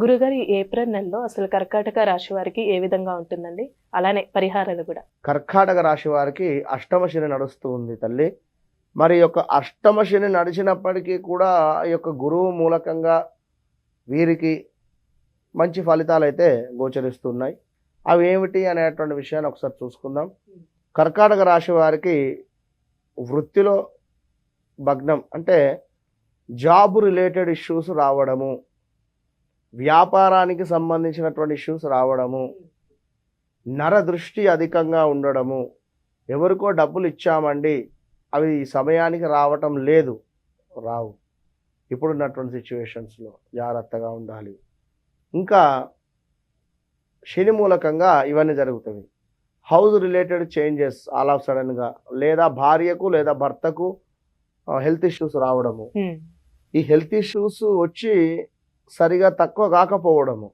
గురుగారు ఏప్రిల్ నెలలో అసలు కర్కాటక రాశి వారికి ఏ విధంగా ఉంటుందండి? అలానే పరిహారాలు కూడా. కర్కాటక రాశి వారికి అష్టమ శని నడుస్తూ ఉంది తల్లి. మరి యొక్క అష్టమ శని నడిచినప్పటికీ కూడా ఈ యొక్క గురువు మూలకంగా వీరికి మంచి ఫలితాలు అయితే గోచరిస్తున్నాయి. అవి ఏమిటి అనేటువంటి విషయాన్ని ఒకసారి చూసుకుందాం. కర్కాటక రాశి వారికి వృత్తిలో భగ్నం అంటే జాబ్ రిలేటెడ్ ఇష్యూస్ రావడము వ్యాపారానికి సంబంధించినటువంటి ఇష్యూస్ రావడము నర దృష్టి అధికంగా ఉండడము ఎవరికో డబ్బులు ఇచ్చామండి అవి సమయానికి రావటం లేదు రావు. ఇప్పుడున్నటువంటి సిచ్యువేషన్స్లో జాగ్రత్తగా ఉండాలి. ఇంకా శని మూలకంగా ఇవన్నీ జరుగుతాయి. House related changes all of సడన్గా లేదా భార్యకు లేదా భర్తకు హెల్త్ ఇష్యూస్ రావడము. ఈ హెల్త్ ఇష్యూస్ వచ్చి సరిగా తక్కువ కాకపోవడము.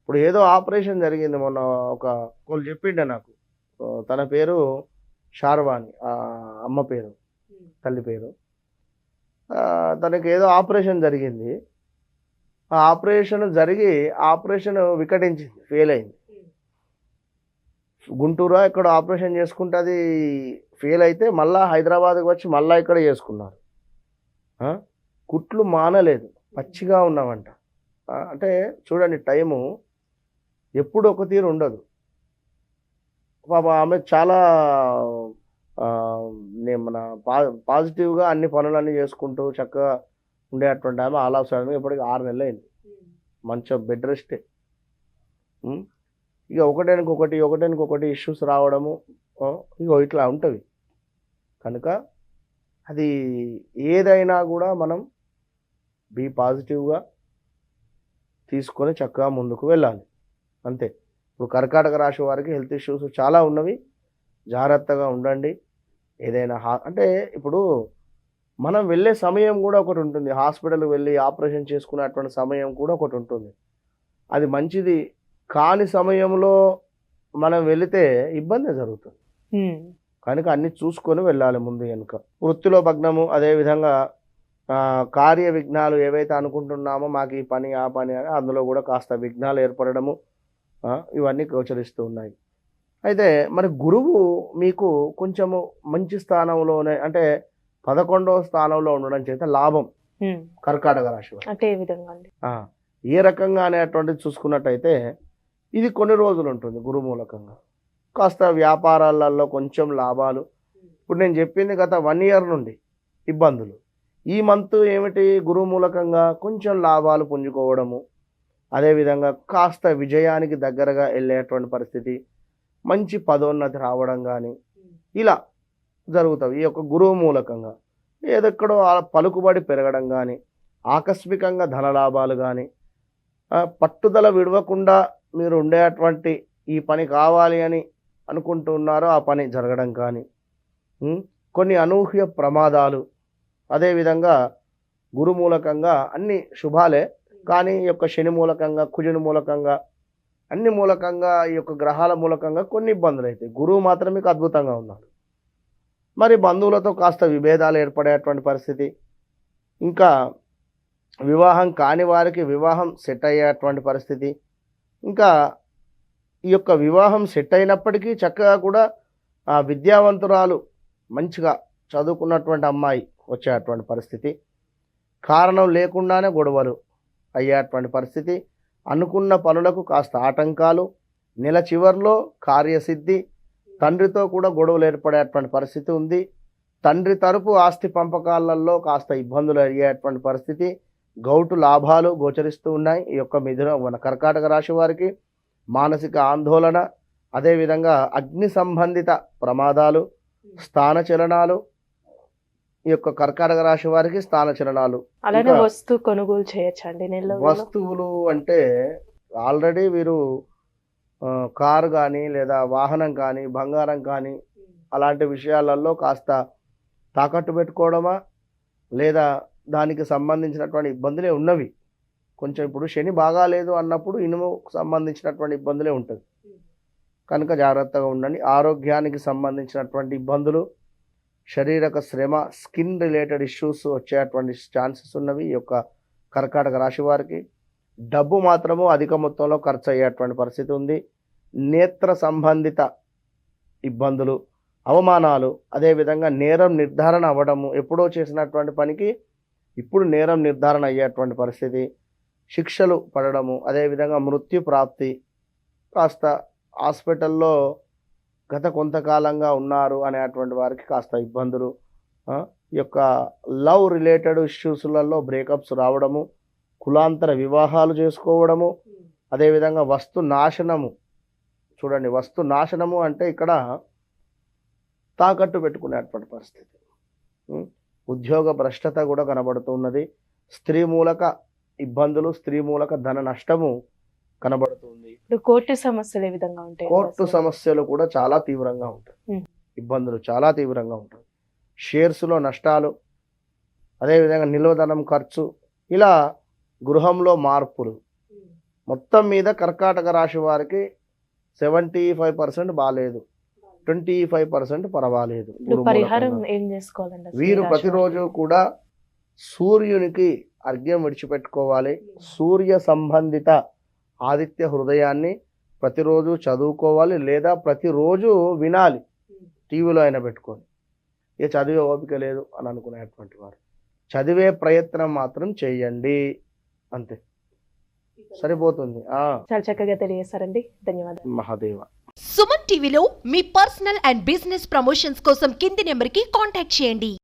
ఇప్పుడు ఏదో ఆపరేషన్ జరిగింది మొన్న ఒక వాళ్ళు చెప్పిండే నాకు. తన పేరు షార్వాణి అమ్మ పేరు తల్లి పేరు. తనకి ఏదో ఆపరేషన్ జరిగింది. ఆ ఆపరేషన్ జరిగి ఆపరేషన్ వికటించింది ఫెయిల్ అయింది. గుంటూరు ఇక్కడ ఆపరేషన్ చేసుకుంటే అది ఫెయిల్ అయితే మళ్ళా హైదరాబాద్కి వచ్చి మళ్ళా ఇక్కడ చేసుకున్నారు? కుట్లు మానలేదు. పచ్చిగా ఉన్నామంట అంటే చూడండి టైము ఎప్పుడు ఒక తీరు ఉండదు. పాప ఆమె చాలా ఆ, నే- మన పా పాజిటివ్గా అన్ని పనులన్నీ చేసుకుంటూ చక్కగా ఉండేటువంటి ఆమె. ఆఫ్ సడన్గా ఇప్పటికి ఆరు నెలలు అయింది మంచిగా బెడ్ రెస్టే? ఇక ఒకటానికి ఒకటానికి ఒకటి ఇష్యూస్ రావడము ఇగో ఇట్లా ఉంటుంది. కనుక అది ఏదైనా కూడా మనం బీ పాజిటివ్గా తీసుకొని చక్కగా ముందుకు వెళ్ళాలి. అంతే. ఇప్పుడు కర్కాటక రాశి వారికి హెల్త్ ఇష్యూస్ చాలా ఉన్నవి. జాగ్రత్తగా ఉండండి. ఏదైనా హా అంటే ఇప్పుడు మనం వెళ్ళే సమయం కూడా ఒకటి ఉంటుంది. హాస్పిటల్కి వెళ్ళి ఆపరేషన్ చేసుకునేటువంటి సమయం కూడా ఒకటి ఉంటుంది. అది మంచిది. కాని సమయంలో మనం వెళితే ఇబ్బంది జరుగుతుంది. కనుక అన్ని చూసుకొని వెళ్ళాలి ముందు వెనుక వృత్తిలో భగ్నము అదేవిధంగా కార్య విఘ్నాలు ఏవైతే అనుకుంటున్నామో మాకు ఈ పని ఆ పని అని అందులో కూడా కాస్త విఘ్నాలు ఏర్పడము ఇవన్నీ గోచరిస్తూ ఉన్నాయి. అయితే మరి గురువు మీకు కొంచెము మంచి స్థానంలోనే అంటే పదకొండవ స్థానంలో ఉండడం చేత లాభం. కర్కాటక రాశి. అంటే ఏ విధంగా రకంగా అనేటువంటిది చూసుకున్నట్టయితే ఇది కొన్ని రోజులు ఉంటుంది గురు మూలకంగా. కాస్త వ్యాపారాలలో కొంచెం లాభాలు. ఇప్పుడు నేను చెప్పింది గత వన్ ఇయర్ నుండి ఇబ్బందులు. ఈ మంత్ ఏమిటి? గురువు మూలకంగా కొంచెం లాభాలు పుంజుకోవడము. అదేవిధంగా కాస్త విజయానికి దగ్గరగా వెళ్ళేటువంటి పరిస్థితి. మంచి పదోన్నతి రావడం కానీ ఇలా జరుగుతాయి ఈ యొక్క గురువు మూలకంగా ఏదెక్కడో పలుకుబడి పెరగడం కానీ ఆకస్మికంగా ధన లాభాలు కానీ పట్టుదల విడవకుండా మీరు ఉండేటువంటి ఈ పని కావాలి అని అనుకుంటున్నారో ఆ పని జరగడం కానీ కొన్ని అనూహ్య ప్రమాదాలు అదేవిధంగా గురు మూలకంగా అన్ని శుభాలే కానీ ఈ యొక్క శని మూలకంగా కుజుని మూలకంగా అన్ని మూలకంగా ఈ యొక్క గ్రహాల మూలకంగా కొన్ని ఇబ్బందులు అవుతాయి గురువు మాత్రం మీకు అద్భుతంగా ఉన్నాడు. మరి బంధువులతో కాస్త విభేదాలు ఏర్పడేటువంటి పరిస్థితి ఇంకా వివాహం కాని వారికి వివాహం సెట్ అయ్యేటువంటి పరిస్థితి ఇంకా ఈ యొక్క వివాహం సెట్ అయినప్పటికీ చక్కగా కూడా ఆ విద్యావంతురాలు మంచిగా చదువుకున్నటువంటి అమ్మాయి వచ్చేటువంటి పరిస్థితి. కారణం లేకుండానే గొడవలు అయ్యేటువంటి పరిస్థితి. అనుకున్న పనులకు కాస్త ఆటంకాలు. నెల చివర్లో కార్యసిద్ధి. తండ్రితో కూడా గొడవలు ఏర్పడేటువంటి పరిస్థితి ఉంది. తండ్రి తరపు ఆస్తి పంపకాలలో కాస్త ఇబ్బందులు అయ్యేటువంటి పరిస్థితి. గౌటు లాభాలు గోచరిస్తూ ఉన్నాయి. ఈ యొక్క మిథున మన కర్కాటక రాశి వారికి మానసిక ఆందోళన. అదేవిధంగా అగ్ని సంబంధిత ప్రమాదాలు స్థాన చలనాలు ఈ యొక్క కర్కాటక రాశి వారికి స్థాన చలనాలు. అలానే ఇంకా- వస్తు కొనుగోలు చేయొచ్చండి వస్తువులు అంటే ఆల్రెడీ వీరు కారు కానీ లేదా వాహనం కానీ బంగారం కానీ అలాంటి విషయాలలో కాస్త తాకట్టు పెట్టుకోవడమా? లేదా దానికి సంబంధించినటువంటి ఇబ్బందులే ఉన్నవి. కొంచెం ఇప్పుడు శని బాగాలేదు అన్నప్పుడు ఇనుముకు సంబంధించినటువంటి ఇబ్బందులే ఉంటుంది. కనుక జాగ్రత్తగా ఉండండి. ఆరోగ్యానికి సంబంధించినటువంటి ఇబ్బందులు శరీరక శ్రమ స్కిన్ రిలేటెడ్ ఇష్యూస్ వచ్చేటువంటి ఛాన్సెస్ ఉన్నవి ఈ యొక్క కర్కాటక రాశి వారికి. డబ్బు మాత్రము అధిక మొత్తంలో ఖర్చు అయ్యేటువంటి పరిస్థితి ఉంది. నేత్ర సంబంధిత ఇబ్బందులు అవమానాలు అదేవిధంగా నేరం నిర్ధారణ అవ్వడము ఎప్పుడో చేసినటువంటి పనికి ఇప్పుడు నేరం నిర్ధారణ అయ్యేటువంటి పరిస్థితి. శిక్షలు పడడము అదేవిధంగా మృత్యు ప్రాప్తి కాస్త హాస్పిటల్లో గత కొంతకాలంగా ఉన్నారు అనేటువంటి వారికి కాస్త ఇబ్బందులు ఈ యొక్క లవ్ రిలేటెడ్ ఇష్యూస్లలో బ్రేకప్స్ రావడము కులాంతర వివాహాలు చేసుకోవడము అదేవిధంగా వస్తు నాశనము. చూడండి వస్తు నాశనము అంటే ఇక్కడ తాకట్టు పెట్టుకునేటువంటి పరిస్థితి. ఉద్యోగ భ్రష్టత కూడా కనబడుతున్నది. స్త్రీ మూలక ఇబ్బందులు స్త్రీ మూలక ధన నష్టము కోర్టు సమస్యలు ఏ విధంగా ఉంటాయి? కోర్టు సమస్యలు కూడా చాలా తీవ్రంగా ఉంటాయి. ఇబ్బందులు చాలా తీవ్రంగా ఉంటాయి. షేర్స్లో నష్టాలు అదేవిధంగా నిల్వధనం ఖర్చు ఇలా గృహంలో మార్పులు. మొత్తం మీద కర్కాటక రాశి వారికి సెవెంటీ ఫైవ్ పర్సెంట్ బాగాలేదు ట్వంటీ ఫైవ్ పర్సెంట్ పర్వాలేదు. వీరు ప్రతిరోజు కూడా సూర్యునికి అర్ఘ్యం విడిచిపెట్టుకోవాలి. సూర్య సంబంధిత ఆదిత్య హృదయాన్ని ప్రతిరోజు చదువుకోవాలి లేదా ప్రతిరోజు వినాలి. టీవీలో అయినా పెట్టుకొని. ఇక చదివే ఓపిక లేదు అని అనుకునేటువంటి వారు. చదివే ప్రయత్నం మాత్రం చేయండి. అంతే. సరిపోతుంది? చాలా చక్కగా తెలియజేశారండి. ధన్యవాదాలు. మహాదేవ. సుమన్ టీవీలో మీ పర్సనల్ అండ్ బిజినెస్ ప్రమోషన్స్ కోసం కింది నెంబర్కి కాంటాక్ట్ చేయండి.